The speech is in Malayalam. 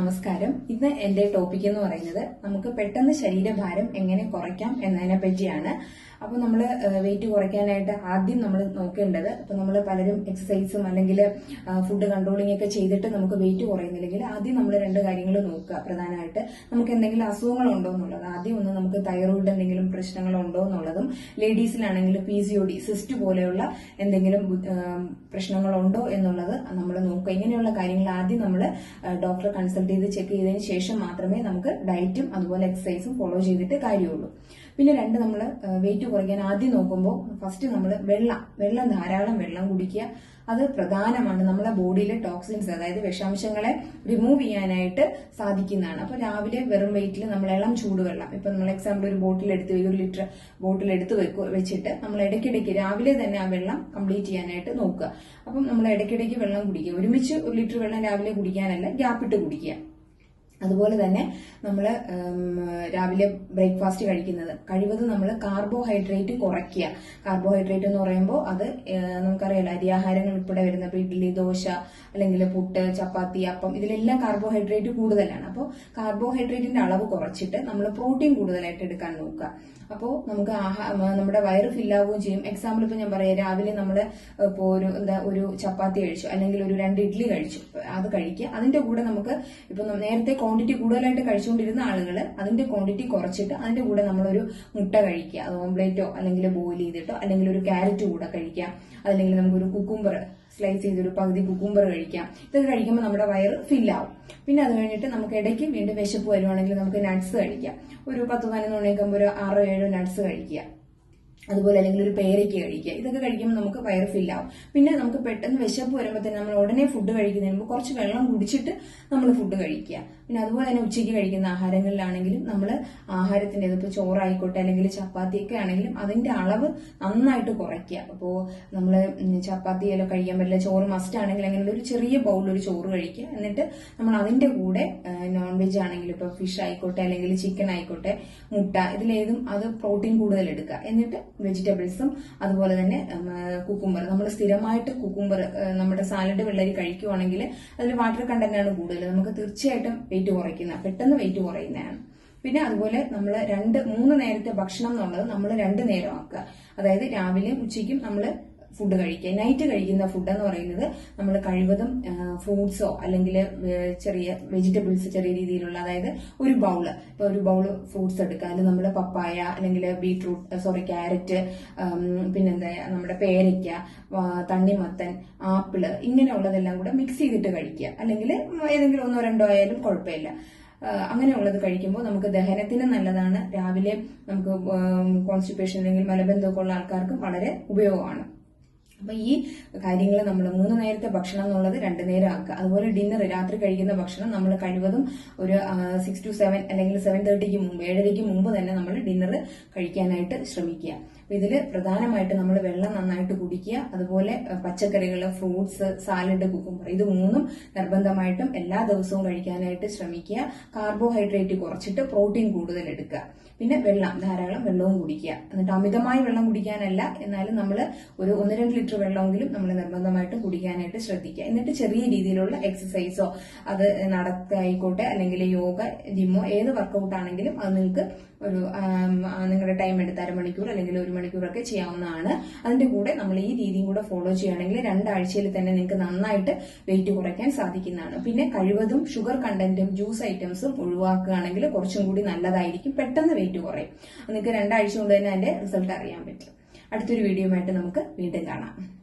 നമസ്കാരം. ഇന്ന് എന്റെ ടോപ്പിക് എന്ന് പറയുന്നത് നമുക്ക് പെട്ടെന്ന് ശരീരഭാരം എങ്ങനെ കുറയ്ക്കാം എന്നതിനെ പറ്റിയാണ്. അപ്പൊ നമ്മൾ വെയിറ്റ് കുറയ്ക്കാനായിട്ട് ആദ്യം നമ്മൾ നോക്കേണ്ടത് അപ്പോൾ നമ്മൾ പലരും എക്സസൈസും അല്ലെങ്കിൽ ഫുഡ് കൺട്രോളിംഗ് ഒക്കെ ചെയ്തിട്ട് നമുക്ക് വെയിറ്റ് കുറയുന്നില്ലെങ്കിൽ ആദ്യം നമ്മൾ രണ്ട് കാര്യങ്ങൾ നോക്കുക പ്രധാനമായിട്ട്. നമുക്ക് എന്തെങ്കിലും അസുഖങ്ങൾ ഉണ്ടോ എന്നുള്ളത് ആദ്യം ഒന്ന് നമുക്ക് തൈറോയിഡ് എന്തെങ്കിലും പ്രശ്നങ്ങളുണ്ടോ എന്നുള്ളതും ലേഡീസിലാണെങ്കിൽ P C O D cyst പോലെയുള്ള എന്തെങ്കിലും പ്രശ്നങ്ങൾ ഉണ്ടോ എന്നുള്ളത് നമ്മൾ നോക്കുക. ഇങ്ങനെയുള്ള കാര്യങ്ങൾ ആദ്യം നമ്മൾ ഡോക്ടറെ കൺസൾട്ട് ചെയ്ത് ചെക്ക് ചെയ്തതിന് ശേഷം മാത്രമേ നമുക്ക് ഡയറ്റും അതുപോലെ എക്സസൈസും ഫോളോ ചെയ്തിട്ട് കാര്യമുള്ളൂ. പിന്നെ രണ്ട് നമ്മൾ വെയിറ്റ് കുറയ്ക്കാൻ ആദ്യം നോക്കുമ്പോൾ ഫസ്റ്റ് നമ്മൾ വെള്ളം വെള്ളം ധാരാളം വെള്ളം കുടിക്കുക. അത് പ്രധാനമാണ് നമ്മുടെ ബോഡിയിലെ ടോക്സിൻസ് അതായത് വിഷാംശങ്ങളെ റിമൂവ് ചെയ്യാനായിട്ട് സാധിക്കുന്നതാണ്. അപ്പോൾ രാവിലെ വെറും വെയിറ്റിൽ നമ്മൾ ഇളം ചൂടുവെള്ളം ഇപ്പം നമ്മൾ എക്സാമ്പിൾ ഒരു ബോട്ടിൽ എടുത്ത് ഒരു ലിറ്റർ ബോട്ടിൽ എടുത്ത് വെക്കുക വെച്ചിട്ട് നമ്മൾ ഇടയ്ക്കിടയ്ക്ക് രാവിലെ തന്നെ ആ വെള്ളം കംപ്ലീറ്റ് ചെയ്യാനായിട്ട് നോക്കുക. അപ്പം നമ്മൾ ഇടയ്ക്കിടയ്ക്ക് വെള്ളം കുടിക്കുക. ഒരുമിച്ച് ഒരു ലിറ്റർ വെള്ളം രാവിലെ കുടിക്കാനല്ല ഗ്യാപ്പിട്ട് കുടിക്കുക. അതുപോലെ തന്നെ നമ്മൾ രാവിലെ ബ്രേക്ക്ഫാസ്റ്റ് കഴിക്കുന്നത്. കഴിവതും നമ്മൾ കാർബോഹൈഡ്രേറ്റ് കുറയ്ക്കുക. കാർബോഹൈഡ്രേറ്റ് എന്ന് പറയുമ്പോൾ അത് നമുക്കറിയാലോ അരിയാഹാരങ്ങൾ ഉൾപ്പെടെ വരുന്ന ഇഡ്ഡലി ദോശ അല്ലെങ്കിൽ പുട്ട് ചപ്പാത്തി അപ്പം ഇതിലെല്ലാം കാർബോഹൈഡ്രേറ്റ് കൂടുതലാണ്. അപ്പോൾ കാർബോഹൈഡ്രേറ്റിന്റെ അളവ് കുറച്ചിട്ട് നമ്മൾ പ്രോട്ടീൻ കൂടുതലായിട്ട് എടുക്കാൻ നോക്കുക. അപ്പോൾ നമുക്ക് ആഹാ നമ്മുടെ വയറ് ഫില്ലാവുകയും ചെയ്യും. എക്സാമ്പിൾ ഇപ്പോൾ ഞാൻ പറയാം. രാവിലെ നമ്മൾ ഇപ്പോൾ ഒരു എന്താ ഒരു ചപ്പാത്തി കഴിച്ചു. അല്ലെങ്കിൽ ഒരു രണ്ട് ഇഡ്ഡലി കഴിച്ചു. അത് കഴിക്കുക. അതിന്റെ കൂടെ നമുക്ക് ഇപ്പം നേരത്തെ ക്വാണ്ടിറ്റി കൂടുതലായിട്ട് കഴിച്ചുകൊണ്ടിരുന്ന ആളുകൾ അതിന്റെ ക്വാണ്ടിറ്റി കുറച്ചിട്ട് അതിന്റെ കൂടെ നമ്മളൊരു മുട്ട കഴിക്കുക. അത് ഓംപ്ലേറ്റോ അല്ലെങ്കിൽ ബോയിൽ ചെയ്തിട്ടോ അല്ലെങ്കിൽ ഒരു ക്യാരറ്റ് കൂടെ കഴിക്കാം അല്ലെങ്കിൽ നമുക്കൊരു കുക്കുംബർ സ്ലൈസ് ചെയ്തൊരു പകുതി കുക്കുംബർ കഴിക്കാം. ഇതൊക്കെ കഴിക്കുമ്പോൾ നമ്മുടെ വയറ് ഫില്ലാവും പിന്നെ അത് കഴിഞ്ഞിട്ട് നമുക്ക് ഇടയ്ക്ക് വീണ്ടും വിശപ്പ് വരുവാണെങ്കിൽ നമുക്ക് നട്ട്സ് കഴിക്കാം. ഒരു പത്ത് പതിനൊന്ന് മണിയൊക്കെ ഒരു ആറോ ഏഴോ നട്ട്സ് കഴിക്കുക. അതുപോലെ അല്ലെങ്കിൽ ഒരു പേരയ്ക്ക് കഴിക്കുക. ഇതൊക്കെ കഴിക്കുമ്പോൾ നമുക്ക് വയറ് ഫില്ലാവും പിന്നെ നമുക്ക് പെട്ടെന്ന് വിശപ്പ് വരുമ്പോൾ തന്നെ നമ്മൾ ഉടനെ ഫുഡ് കഴിക്കുന്നതിന് മുമ്പ് കുറച്ച് വെള്ളം കുടിച്ചിട്ട് നമ്മൾ ഫുഡ് കഴിക്കുക. പിന്നെ അതുപോലെ തന്നെ ഉച്ചയ്ക്ക് കഴിക്കുന്ന ആഹാരങ്ങളിലാണെങ്കിലും നമ്മൾ ആഹാരത്തിന്റെ ഇതിപ്പോൾ ചോറായിക്കോട്ടെ അല്ലെങ്കിൽ ചപ്പാത്തിയൊക്കെ ആണെങ്കിലും അതിന്റെ അളവ് നന്നായിട്ട് കുറയ്ക്കുക. അപ്പോൾ നമ്മൾ ചപ്പാത്തി എല്ലാം കഴിക്കാൻ പറ്റില്ല ചോറ് മസ്റ്റ് ആണെങ്കിൽ അങ്ങനെ ഒരു ചെറിയ ബൗൾ ഒരു ചോറ് കഴിക്കുക. എന്നിട്ട് നമ്മൾ അതിന്റെ കൂടെ നോൺ വെജ് ആണെങ്കിലും ഇപ്പോൾ ഫിഷ് ആയിക്കോട്ടെ അല്ലെങ്കിൽ ചിക്കൻ ആയിക്കോട്ടെ മുട്ട ഇതിലേതും അത് പ്രോട്ടീൻ കൂടുതൽ എടുക്കുക. എന്നിട്ട് വെജിറ്റബിൾസും അതുപോലെ തന്നെ കുക്കുംബർ. നമ്മൾ സ്ഥിരമായിട്ട് കുക്കുംബർ നമ്മുടെ സാലഡ് വെള്ളരി കഴിക്കുവാണെങ്കിൽ അതിൽ വാട്ടർ കണ്ടന്റാണ് കൂടുതൽ നമുക്ക് തീർച്ചയായിട്ടും വെയിറ്റ് കുറയ്ക്കുന്ന പെട്ടെന്ന് വെയിറ്റ് കുറയുന്നതാണ്. പിന്നെ അതുപോലെ നമ്മൾ രണ്ട് മൂന്ന് നേരത്തെ ഭക്ഷണം എന്നുള്ളത് നമ്മൾ രണ്ട് നേരം ആക്കുക അതായത് രാവിലെയും ഉച്ചയ്ക്കും നമ്മൾ ഫുഡ് കഴിക്കുക. നൈറ്റ് കഴിക്കുന്ന ഫുഡ് എന്ന് പറയുന്നത് നമ്മൾ കഴിവതും ഫ്രൂട്ട്സോ അല്ലെങ്കിൽ ചെറിയ വെജിറ്റബിൾസ് ചെറിയ രീതിയിലുള്ള അതായത് ഒരു ബൗൾ ഇപ്പൊ ഒരു ബൗൾ ഫ്രൂട്ട്സ് എടുക്കുക. അതിൽ നമ്മൾ പപ്പായ അല്ലെങ്കിൽ ബീട്രൂട്ട് സോറി ക്യാരറ്റ് പിന്നെന്താ നമ്മുടെ പേരയ്ക്ക തണ്ണിമത്തൻ ആപ്പിൾ ഇങ്ങനെയുള്ളതെല്ലാം കൂടെ മിക്സ് ചെയ്തിട്ട് കഴിക്കുക. അല്ലെങ്കിൽ ഏതെങ്കിലും ഒന്നോ രണ്ടോ ആയാലും കുഴപ്പമില്ല. അങ്ങനെയുള്ളത് കഴിക്കുമ്പോൾ നമുക്ക് ദഹനത്തിന് നല്ലതാണ്. രാവിലെ നമുക്ക് കോൺസ്റ്റിപ്പേഷൻ അല്ലെങ്കിൽ മലബന്ധമൊക്കെ ഉള്ള ആൾക്കാർക്ക് വളരെ ഉപയോഗമാണ്. അപ്പൊ ഈ കാര്യങ്ങൾ നമ്മൾ മൂന്ന് നേരത്തെ ഭക്ഷണം എന്നുള്ളത് രണ്ട് നേരം ആക്കുക. അതുപോലെ ഡിന്നർ രാത്രി കഴിക്കുന്ന ഭക്ഷണം നമ്മൾ കഴിവതും ഒരു സിക്സ് ടു സെവൻ അല്ലെങ്കിൽ സെവൻ തേർട്ടിക്ക് മുമ്പ് ഏഴരയ്ക്ക് മുമ്പ് തന്നെ നമ്മൾ ഡിന്നർ കഴിക്കാനായിട്ട് ശ്രമിക്കുക. ഇതിൽ പ്രധാനമായിട്ട് നമ്മൾ വെള്ളം നന്നായിട്ട് കുടിക്കുക അതുപോലെ പച്ചക്കറികൾ ഫ്രൂട്ട്സ് സാലഡ് കുക്കുംബർ ഇത് മൂന്നും നിർബന്ധമായിട്ടും എല്ലാ ദിവസവും കഴിക്കാനായിട്ട് ശ്രമിക്കുക. കാർബോഹൈഡ്രേറ്റ് കുറച്ചിട്ട് പ്രോട്ടീൻ കൂടുതൽ എടുക്കുക. പിന്നെ വെള്ളം ധാരാളം വെള്ളവും കുടിക്കുക. എന്നിട്ട് അമിതമായി വെള്ളം കുടിക്കാനല്ല എന്നാലും നമ്മൾ ഒരു ഒന്ന് രണ്ട് ലിറ്റർ വെള്ളമെങ്കിലും നമ്മൾ നിർബന്ധമായിട്ട് കുടിക്കാനായിട്ട് ശ്രദ്ധിക്കുക. എന്നിട്ട് ചെറിയ രീതിയിലുള്ള എക്സസൈസോ അത് നടത്തായിക്കോട്ടെ അല്ലെങ്കിൽ യോഗ ജിമ്മോ ഏത് വർക്കൗട്ട് ആണെങ്കിലും അത് നിങ്ങൾക്ക് ഒരു നിങ്ങളുടെ ടൈം എടുത്ത് അരമണിക്കൂർ അല്ലെങ്കിൽ ഒരു മണിക്കൂറൊക്കെ ചെയ്യാവുന്നതാണ്. അതിന്റെ കൂടെ നമ്മൾ ഈ രീതിയും കൂടെ ഫോളോ ചെയ്യുകയാണെങ്കിൽ രണ്ടാഴ്ചയിൽ തന്നെ നിങ്ങൾക്ക് നന്നായിട്ട് വെയിറ്റ് കുറയ്ക്കാൻ സാധിക്കുന്നതാണ്. പിന്നെ കഴിവതും ഷുഗർ കണ്ടന്റും ജ്യൂസ് ഐറ്റംസും ഒഴിവാക്കുകയാണെങ്കിൽ കുറച്ചും കൂടി നല്ലതായിരിക്കും. പെട്ടെന്ന് വെയിറ്റ് കുറയും. നിങ്ങൾക്ക് രണ്ടാഴ്ച കൊണ്ട് തന്നെ അതിന്റെ റിസൾട്ട് അറിയാൻ പറ്റും. അടുത്തൊരു വീഡിയോയുമായിട്ട് നമുക്ക് വീണ്ടും കാണാം.